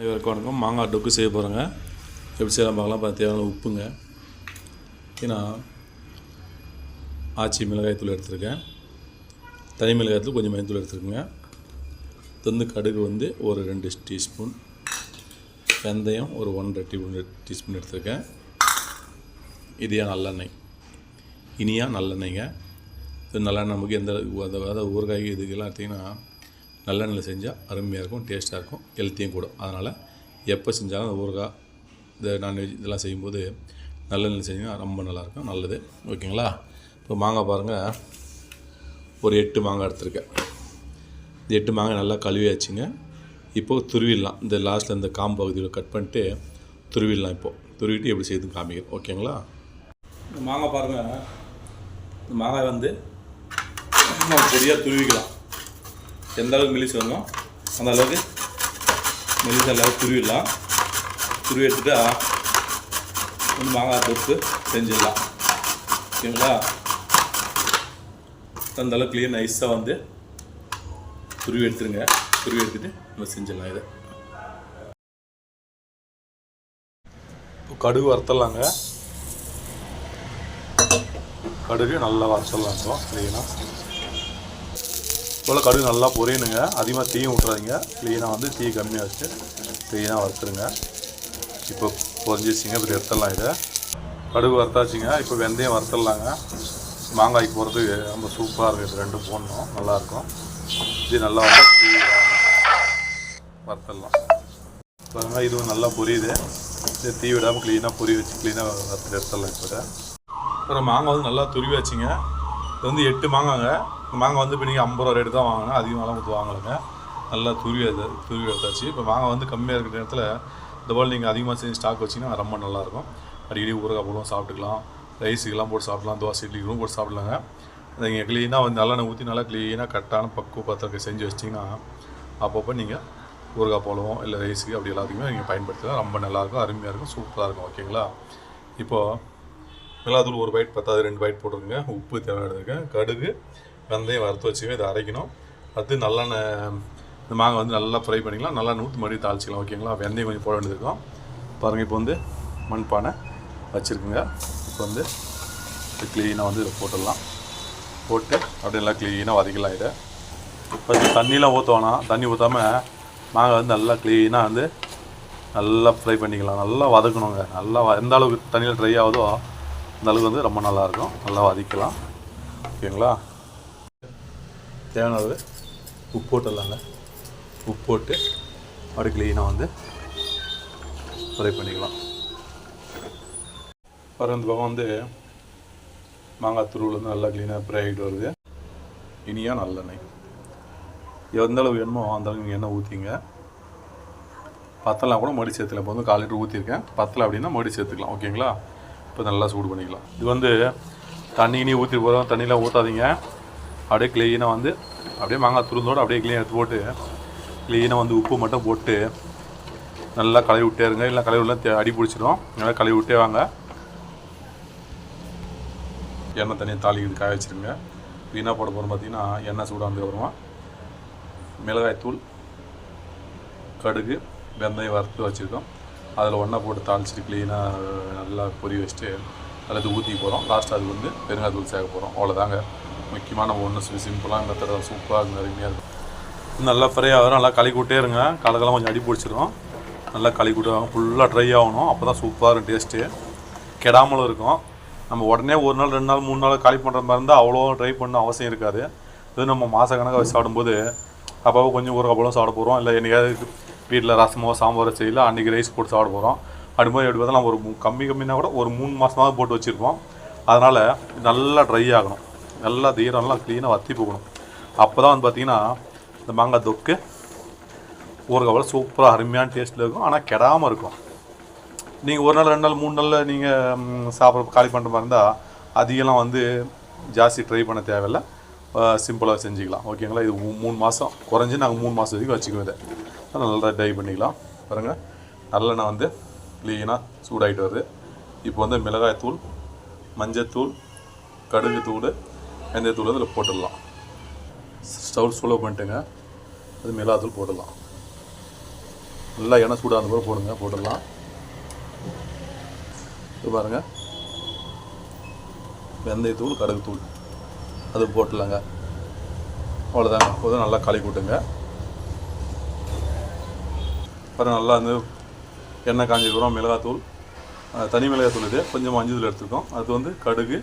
இவருக்கு வணக்கம் மாங்காய் டொக்கு செய்ய போகிறேங்க எப்படி செய்யலாம் பார்க்கலாம். பார்த்து தேவையான உப்புங்க. ஏன்னா ஆச்சி மிளகாய்த்தூள் எடுத்திருக்கேன். தனி மிளகாய்த்தூள் கொஞ்சம் மஞ்சத்தூள் எடுத்துருக்கேங்க வந்து கடுகு வந்து ஒரு ரெண்டு டீஸ்பூன். வெந்தயம் ஒரு ஒன்றரை டீ டீஸ்பூன் எடுத்திருக்கேன். இதையா நல்லெண்ணெய். இனியா நல்லெண்ணெய்ங்க. இது நல்லெண்ணெய் நமக்கு எந்த அதாவது அதாவது ஊறுகாய் இதுக்கெல்லாம் எடுத்திங்கன்னா நல்லெண்ணெயில் செஞ்சால் அருமையாக இருக்கும் டேஸ்ட்டாக இருக்கும் ஹெல்த்தியும் கூட அதனால் எப்போ செஞ்சாலும் அந்த ஊறுகாய் இந்த நான்வெஜ் இதெல்லாம் செய்யும்போது நல்லெண்ணெயில் செஞ்சிங்கன்னா ரொம்ப நல்லாயிருக்கும் நல்லது. ஓகேங்களா? இப்போ மாங்காய் பாருங்கள் ஒரு எட்டு மாங்காய் எடுத்திருக்கேன். இந்த எட்டு மாங்காய் நல்லா கழுவியாச்சுங்க. இப்போது துருவிடலாம். இந்த லாஸ்ட்டில் இந்த காம்பு பகுதியில் கட் பண்ணிட்டு துருவிடலாம் இப்போது துருவிட்டு எப்படி செய்யுதுன்னு காமிக்கிறேன். ஓகேங்களா? மாங்காய் பாருங்கள் இந்த மாங்காய் வந்து நம்ம பொடியாக துருவிக்கலாம். எந்த அளவுக்கு மெலிசு வேணுமோ அந்த அளவுக்கு மெலிசு அளவுக்கு துருவிடலாம். துருவி எடுத்துட்டா வந்து மாங்காய் தொட்டு செஞ்சிடலாம். ஓகேங்களா? அந்த அளவுக்கு க்ளீன் நைஸாக வந்து துருவி எடுத்துருங்க. துருவி எடுத்துகிட்டு நம்ம செஞ்சிடலாம் இதை. இப்போ கடுகு வறுத்தலாங்க கடுகு நல்லா வறுத்தலாம் இப்போ சரிங்களா போல் கடுகு நல்லா பொரியணுங்க. அதிகமாக தீயும் விட்றாதீங்க க்ளீனாக வந்து தீ கம்மியாக வச்சு க்ளீனாக வறுத்துருங்க. இப்போ பொரிஞ்சிச்சிங்க இப்போ எடுத்துடலாம் இதை. கடுகு வறுத்தாச்சுங்க. இப்போ வெந்தயம் வறுத்துடலாங்க. மாங்காய்க்கு போகிறதுக்கு ரொம்ப சூப்பராக இருக்கும் இது ரெண்டும் போடணும். நல்லாயிருக்கும் இது நல்லா வந்து தீ வறுத்துடலாம். பாருங்க இதுவும் நல்லா பொரியுது. இது தீ விடாமல் க்ளீனாக பொரிய வச்சு க்ளீனாக வறுத்து எடுத்துடலாம் இப்போ அப்புறம் மாங்காய் வந்து நல்லா துருவி வச்சுங்க இது வந்து எட்டு மாங்காங்க. மாங்காய் வந்து இப்போ நீங்கள் ஐம்பது ரூபா ரேட்டு தான் வாங்கினேன் அதிகமாகலாம் கொடுத்து வாங்கலைங்க. நல்லா துருவி துருவி எடுத்தாச்சு. இப்போ மாங்காய் வந்து கம்மியாக இருக்கிற நேரத்தில் இந்த போல் நீங்கள் அதிகமாக செஞ்சு ஸ்டாக் வச்சிங்கன்னா ரொம்ப நல்லாயிருக்கும். அடிக்கடி ஊறுகாய் போடுவோம் சாப்பிட்டுக்கலாம். ரைஸுக்கெல்லாம் போட்டு சாப்பிடலாம் தோசை இட்லிகளும் போட்டு சாப்பிட்லாங்க. நீங்கள் க்ளீனாக வந்து நல்லெண்ணெய் ஊற்றி நல்லா க்ளீனாக கரெக்டான பக்குவ பத்திரத்தை செஞ்சு வச்சிங்கன்னா அப்பப்போ நீங்கள் ஊறுகாய் போடுவோம் இல்லை ரைஸுக்கு அப்படி எல்லாத்துக்குமே நீங்கள் பயன்படுத்தலாம் ரொம்ப நல்லாயிருக்கும் அருமையாக இருக்கும் சூப்பராக இருக்கும் ஓகேங்களா இப்போது மிளகாத்தூள் ஒரு பைட் பத்தாவது ரெண்டு பைட் போட்டுருங்க. உப்பு தேவையானதுங்க. கடுகு வெந்தயம் வறுத்து வச்சுங்க இதை அரைக்கணும். அடுத்து நல்லெண்ணெய் இந்த மாங்காய் வந்து நல்லா ஃப்ரை பண்ணிக்கலாம். நல்லா நூற்று மறுபடியும் தாளிச்சிக்கலாம் ஓகேங்களா வெந்தயம் கொஞ்சம் போட வேண்டியது இருக்கும். பாருங்கள் இப்போ வந்து மண்பானை வச்சுருக்குங்க. இப்போ வந்து க்ளீனாக வந்து இதை போட்டுடலாம். போட்டு அப்படியே நல்லா க்ளீனாக வதக்கலாம் இதை. இப்போ தண்ணியெலாம் தண்ணிலாம் தண்ணி ஊற்றாமல் மாங்காய் வந்து நல்லா க்ளீனாக வந்து நல்லா ஃப்ரை பண்ணிக்கலாம். நல்லா வதக்கணுங்க. நல்லா எந்த அளவுக்கு தண்ணியில் ட்ரை ஆகுதோ அந்த அளவுக்கு வந்து ரொம்ப நல்லாயிருக்கும் நல்லா வதக்கலாம் ஓகேங்களா தேவையான அளவு உப்பு போட்டுடலாங்க. உப்பு போட்டு அப்படி க்ளீனாக வந்து ஃப்ரை பண்ணிக்கலாம். அப்புறம் இந்த பக்கம் வந்து மாங்காய் துருவில் வந்து நல்லா க்ளீனாக ஃப்ரை ஆகிட்டு வருது. இனியாக நல்லெண்ணெய். எந்த அளவு வேணுமோ அந்த அளவுக்கு நீங்கள் எண்ணெய் ஊற்றிங்க பத்தலாம் கூட மடி சேர்த்துக்கலாம். இப்போ வந்து கால் லிட்டர் ஊற்றிருக்கேன் பத்தலை அப்படின்னா மடி சேர்த்துக்கலாம். ஓகேங்களா? இப்போ நல்லா சூடு பண்ணிக்கலாம். இது வந்து தண்ணி நீ ஊற்றி போகிறோம் தண்ணியெலாம் ஊற்றாதீங்க அப்படியே க்ளீனாக வந்து அப்படியே மாங்காய் துருந்தோடு அப்படியே க்ளீனாக எடுத்து போட்டு க்ளீனாக வந்து உப்பு மட்டும் போட்டு நல்லா கழுவி விட்டே இருங்க. இல்லை கழுவி விடலாம் அடி பிடிச்சிடும். நல்லா கழுவி விட்டே வாங்க. எண்ணெய் தனியாக தாளிக்கிறது காய வச்சுருங்க. வீணாக போட போகிறோம் பார்த்தீங்கன்னா எண்ணெய் சூடானதுக்கு அப்புறமா மிளகாய்த்தூள் கடுகு வெந்தயம் வறுத்து வச்சுருக்கோம். அதில் ஒன்றா போட்டு தாளிச்சிட்டு க்ளீனாக நல்லா பொறி வச்சுட்டு அதில் ஊற்றி போகிறோம் லாஸ்ட் அது வந்து பெருங்காயத்தூள் சேர்க்க போகிறோம் அவ்வளோதாங்க முக்கியமான ஒன்று சிம்பிளாக மெத்தடாக சூப்பராக இருக்கும் அருமையாக இருக்கும் நல்லா ஃப்ரை ஆகும் நல்லா கலக்கி விட்டே இருங்க. கலக்கெல்லாம் கொஞ்சம் அடி பிடிச்சிரும். நல்லா கலக்கி விட்டு ஃபுல்லாக ட்ரை ஆகணும். அப்போ தான் சூப்பராக இருக்கும் டேஸ்ட்டு கெடாமலும் இருக்கும். நம்ம உடனே ஒரு நாள் ரெண்டு நாள் மூணு நாள் காலி பண்ணுற மாதிரி இருந்தால் அவ்வளோ ட்ரை பண்ண அவசியம் இருக்காது. இது நம்ம மாத கணக்காக வச்சு சாப்பிடும்போது அப்போ கொஞ்சம் ஒரு கப்பலும் சாப்பிட போகிறோம் இல்லை என்னைக்காவது வீட்டில் ரசமோ சாம்பாரோ செய்யல அன்றைக்கி ரைஸ் போட்டு சாப்பிட போகிறோம் அப்படிம்போது எப்படி பார்த்தா நம்ம ஒரு கம்மி கம்மினா கூட ஒரு மூணு மாதமாவது போட்டு வச்சுருப்போம். அதனால் நல்லா ட்ரை ஆகணும். நல்லா தீரம்லாம் க்ளீனாக வத்தி போகணும். அப்போ தான் வந்து பார்த்திங்கன்னா இந்த மாங்காய் தொக்கு ஊறுகாவில் சூப்பராக அருமையான டேஸ்ட்டில் இருக்கும். ஆனால் கெடாமல் இருக்கும். நீங்கள் ஒரு நாள் ரெண்டு நாள் மூணு நாளில் நீங்கள் சாப்பிட்ற காலி பண்ணுற மாதிரி இருந்தால் அதிகம்லாம் வந்து ஜாஸ்தி ட்ரை பண்ண தேவையில்ல. சிம்பிளாக செஞ்சுக்கலாம். ஓகேங்களா இது மூ- மூணு மாதம் குறைஞ்சி நாங்கள் மூணு மாதம் வரைக்கும் வச்சுக்குவோம் இதை. நல்லா ட்ரை பண்ணிக்கலாம். பாருங்கள் நல்லெண்ணெய் வந்து க்ளீனாக சூடாகிட்டு வருது. இப்போ வந்து மிளகாய்த்தூள் மஞ்சத்தூள் கடுகு தூள் வெந்தயத்தூள் தூள் அதில் போட்டுடலாம். ஸ்டவ் ஸ்லோ பண்ணிட்டுங்க. அது மிளகாத்தூள் போட்டுடலாம் நல்லா எண்ணெய் சூடாக அந்த பிறகு போடுங்க. போட்டுடலாம். இது பாருங்கள் வெந்தயத்தூள் கடுகு தூள் அது போட்டுடலாங்க. அவ்வளோதாங்க போதும். நல்லா களி கூட்டுங்க. அப்புறம் நல்லா வந்து எண்ணெய் காஞ்சிக்கிறோம் மிளகாத்தூள். தனி மிளகாத்தூள் இது. கொஞ்சம் மஞ்சள் தூள் எடுத்துருக்கோம். அது வந்து கடுகு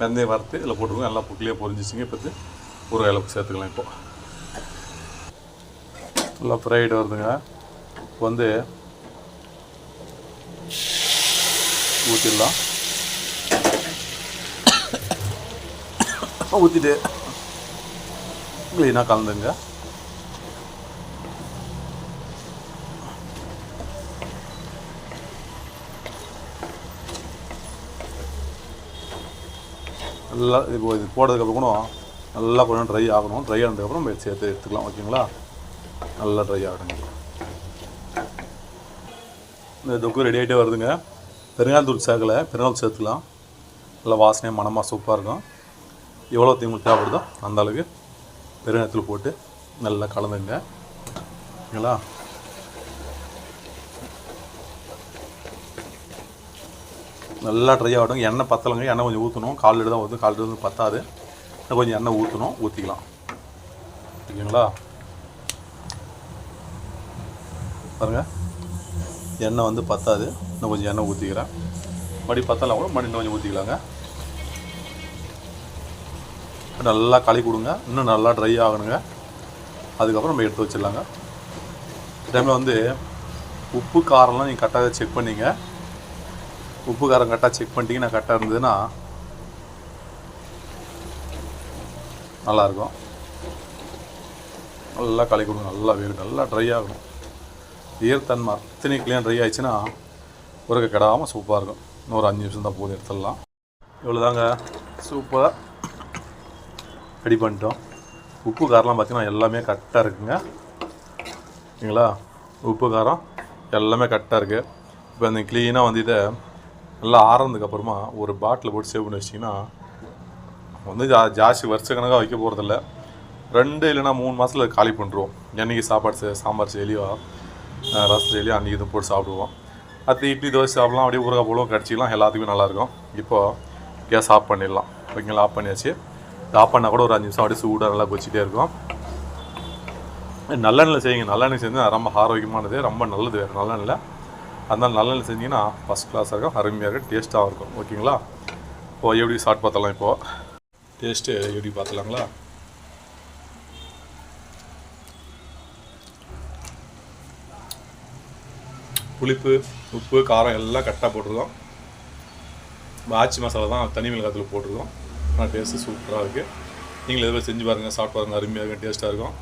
வெந்தயம் வறுத்து இதில் போட்டுருக்கோம் நல்லா புக்கிலே பொரிஞ்சிச்சுங்க. இப்போ ஒரு அளவுக்கு சேர்த்துக்கலாம் இப்போ. நல்லா ஃப்ரைடு வருதுங்க. இப்போ வந்து ஊற்றிடலாம் ஊற்றிட்டு க்ளீனாக கலந்துங்க நல்லா இப்போ இது போட்டதுக்கப்புறம் கூட நல்லா கொஞ்சம் ட்ரை ஆகணும். ட்ரை ஆனதுக்கப்புறம் நம்ம சேர்த்து எடுத்துக்கலாம் ஓகேங்களா? நல்லா ட்ரை ஆகணும் இந்த தொக்கு ரெடி ஆகிட்டே வருதுங்க. பெருங்காயத்தூள் சேர்க்கலை. பெருங்காயம் சேர்த்துக்கலாம். நல்லா வாசனையாக மனமாக சூப்பராக இருக்கும். எவ்வளோ உங்களுக்கு தேவைப்படுதோ அந்த அளவுக்கு பெருங்காயத்தூள் போட்டு நல்லா கலந்துங்க. ஓகேங்களா? நல்லா ட்ரை ஆகட்டும். எண்ணெய் பத்தலைங்க. எண்ணெய் கொஞ்சம் ஊற்றணும் கால் தான் ஊற்றும் கால் வந்து பத்தாது. இன்னும் கொஞ்சம் எண்ணெய் ஊற்றணும் ஊற்றிக்கலாம் ஓகேங்களா பாருங்கள் எண்ணெய் வந்து பத்தாது. இன்னும் கொஞ்சம் எண்ணெய் ஊற்றிக்கிறேன் மடி பத்தலாம் கூட மடி இன்னும் கொஞ்சம் ஊற்றிக்கலாங்க நல்லா களி கொடுங்க. இன்னும் நல்லா ட்ரை ஆகணுங்க. அதுக்கப்புறம் நம்ம எடுத்து வச்சிடலாங்க. டைமில் வந்து உப்பு காரம்லாம் நீங்கள் கரெக்டாக செக் பண்ணிங்க. உப்பு காரம் கரெக்டாக செக் பண்ணிட்டீங்கன்னா கரெக்டாக இருந்ததுன்னா நல்லாயிருக்கும். நல்லா களி கொடுங்க நல்லா வேகும் நல்லா ட்ரை ஆகணும். ஈரத்தன்மை அத்தனை கிளியாக ட்ரை ஆயிடுச்சுன்னா உருக்க கெடாமல் சூப்பராக இருக்கும். இன்னும் ஒரு அஞ்சு நிமிஷம் தான் போதும் எடுத்துடலாம். இவ்வளோதாங்க சூப்பராக ரெடி பண்ணிட்டோம். உப்பு காரம்லாம் பார்த்திங்கன்னா எல்லாமே கரெக்டாக இருக்குங்க. ஓகேங்களா உப்பு காரம் எல்லாமே கரெக்டாக இருக்குது இப்போ இந்த க்ளீனாக வந்து இதை நல்லா ஆறுனதுக்கப்புறமா ஒரு பாட்டில் போட்டு சேவ் பண்ணி வச்சிங்கன்னா வந்து ஜா ஜாஸ்தி வருஷ கணக்காக வைக்க போகிறதில்ல ரெண்டு இல்லைன்னா மூணு மாதத்தில் காலி பண்ணுறோம் என்னைக்கு சாப்பாடு செ- சாம்பார் செய்யலையோ ரசம் செய்யலையோ அன்றைக்கி இது போட்டு சாப்பிடுவோம். அடுத்து இட்லி தோசை சாப்பிட்லாம் அப்படியே ஊறுகாய் போடுவோம் கடிச்சிக்கலாம் எல்லாத்துக்குமே நல்லாயிருக்கும். இப்போது கேஸ் ஆஃப் பண்ணிடலாம். ஓகேங்களா ஆஃப் பண்ணியாச்சு. இது ஆஃப் பண்ணால் கூட ஒரு அஞ்சு நிமிஷம் அப்படியே சூடாக நல்லா கொச்சிட்டே இருக்கும். நல்லெண்ணெய் செய்யுங்க. நல்லெண்ணெய் செஞ்சு ரொம்ப ஆரோக்கியமானது ரொம்ப நல்லது வேறு நல்லெண்ணெயில் அதனால் நல்லெண்ணெய் செஞ்சீங்கன்னா ஃபஸ்ட் கிளாஸாக இருக்கும் அருமையாக இருக்கும் டேஸ்ட்டாகவும் இருக்கும். ஓகேங்களா இப்போ எப்படி சாப்பிட்டு பார்த்தலாம் இப்போது டேஸ்ட்டு எப்படி பார்த்துலாங்களா புளிப்பு உப்பு காரம் எல்லாம் கரெக்டாக போட்டிருக்கோம். ஆச்சி மசாலா தான் தனி மிளகாத்தில் போட்டிருக்கோம். ஆனால் டேஸ்ட்டு சூப்பராக இருக்குது நீங்கள் எதுவும் செஞ்சு பாருங்கள் சாப்பிட்டு பாருங்கள் அருமையாக இருக்கும் டேஸ்ட்டாக இருக்கும்.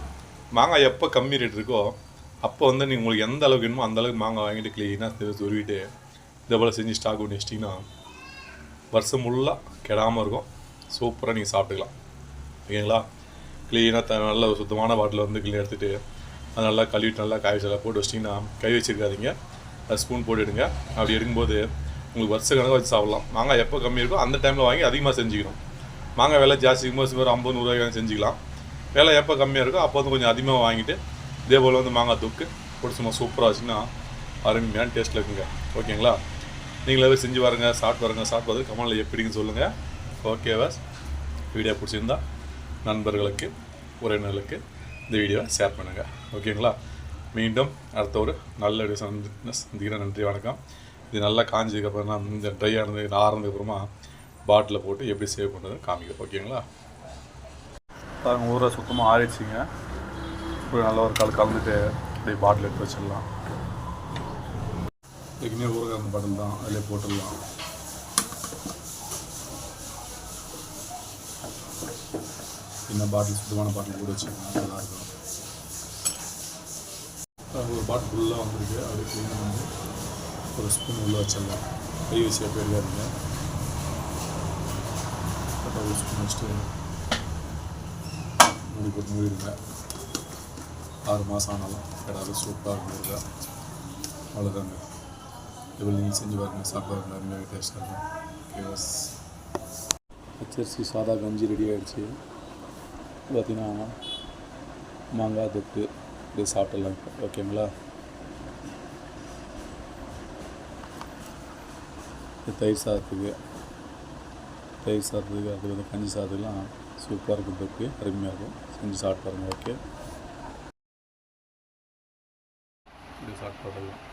மாங்காய் எப்போ கம்மி ரேட் இருக்கோ அப்போ வந்து நீங்கள் உங்களுக்கு எந்த அளவுக்கு வேணுமோ அந்த அளவுக்கு மாங்காய் வாங்கிட்டு க்ளீனாக துருவிட்டு இதை போல் செஞ்சு ஸ்டாக் பண்ணி வச்சிட்டிங்கன்னா வருஷம் ஃபுல்லாக கெடாமல் இருக்கும். சூப்பராக நீங்கள் சாப்பிட்டுக்கலாம். ஓகேங்களா? க்ளீனாக த நல்ல சுத்தமான பாட்டில் வந்து க்ளீன் எடுத்துகிட்டு அது நல்லா கழுவிட்டு நல்லா காய் வச்சு போட்டு வச்சிட்டிங்கன்னா கை வச்சுருக்காதீங்க. அது ஸ்பூன் போட்டு எடுங்க. அப்படி எடுக்கும்போது உங்களுக்கு வருஷ கணக்காக வச்சு சாப்பிடலாம். மாங்காய் எப்போ கம்மி இருக்கோ அந்த டைமில் வாங்கி அதிகமாக செஞ்சுக்கணும். மாங்காய் விலை ஜாஸ்தி இருக்கும்போது ஒரு ஐம்பது நூறுரூவாய்க்கு செஞ்சுக்கலாம். விலை எப்போ கம்மியாக இருக்கோ அப்போ வந்து கொஞ்சம் அதிகமாக வாங்கிட்டு இதே போல் வந்து மாங்காய் தூக்கு போட்டு சும்மா சூப்பராக வச்சுன்னா அருமையான டேஸ்ட்டில் இருக்குங்க. ஓகேங்களா நீங்களாவே செஞ்சு பாருங்க சாப்பிட்டு பாருங்க சாப்பிட்டு பார்த்து கமலில் எப்படின்னு சொல்லுங்கள் ஓகேவா வீடியோ பிடிச்சிருந்தா நண்பர்களுக்கு உறவினர்களுக்கு இந்த வீடியோவை ஷேர் பண்ணுங்கள் ஓகேங்களா மீண்டும் அடுத்த ஒரு நல்ல வீடியோ சந்தி சந்திக்கிறேன். நன்றி வணக்கம். இது நல்லா காஞ்சதுக்கப்புறம் இந்த ட்ரை ஆனது ஆறுனதுக்கப்புறமா பாட்டிலில் போட்டு எப்படி சேவ் பண்ணுறது காமிக்கிறேன் ஓகேங்களா பாருங்கள் ஊரை சுத்தமாக ஆறிடுச்சிங்க. இப்போ நல்லா ஒரு கால் கலந்துட்டு அப்படியே பாட்டில் எடுத்து வச்சிடலாம். ஏற்கனவே ஊறுகாய் பாட்டில் தான் அதிலே போட்டுடலாம். சின்ன பாட்டில் சுத்தமான பாட்டில் கூட வச்சுக்கலாம் நல்லாயிருக்கும் ஒரு பாட்டில் ஃபுல்லாக வந்திருக்கு. அப்படியே க்ளீனாக வந்து ஒரு ஸ்பூன் உள்ளே வச்சிடலாம். கை வச்சு எப்போ எடுக்காதீங்க ஒரு ஸ்பூன் வச்சுட்டு மூடி போட்டு மூடிடுங்க. ஆறு மாதம் ஆனாலும் கிடாது சூப்பராக இருந்திருக்கா அவ்வளோதாங்க எவ்வளோ நீங்கள் செஞ்சு பாருங்கள் சாப்பிட்டு பாருங்கள் அருமையாக டேஸ்ட்டாக இருக்கும். ஓகேவாஸ் பச்சரிசி சாதா கஞ்சி ரெடி ஆகிடுச்சு பார்த்திங்கன்னா மாங்காய் தொட்டு இது சாப்பிடலாம். ஓகேங்களா இது தயிர் சாதத்துக்கு. தயிர் சாதத்துக்கு அதுக்கு கஞ்சி சாதத்துக்குலாம் சூப்பராக இருக்கும். தொக்கு. அருமையாக இருக்கும். செஞ்சு சாப்பிட்டு பாருங்கள் ஓகே இப்படி சாப்பிட்டு பாருங்க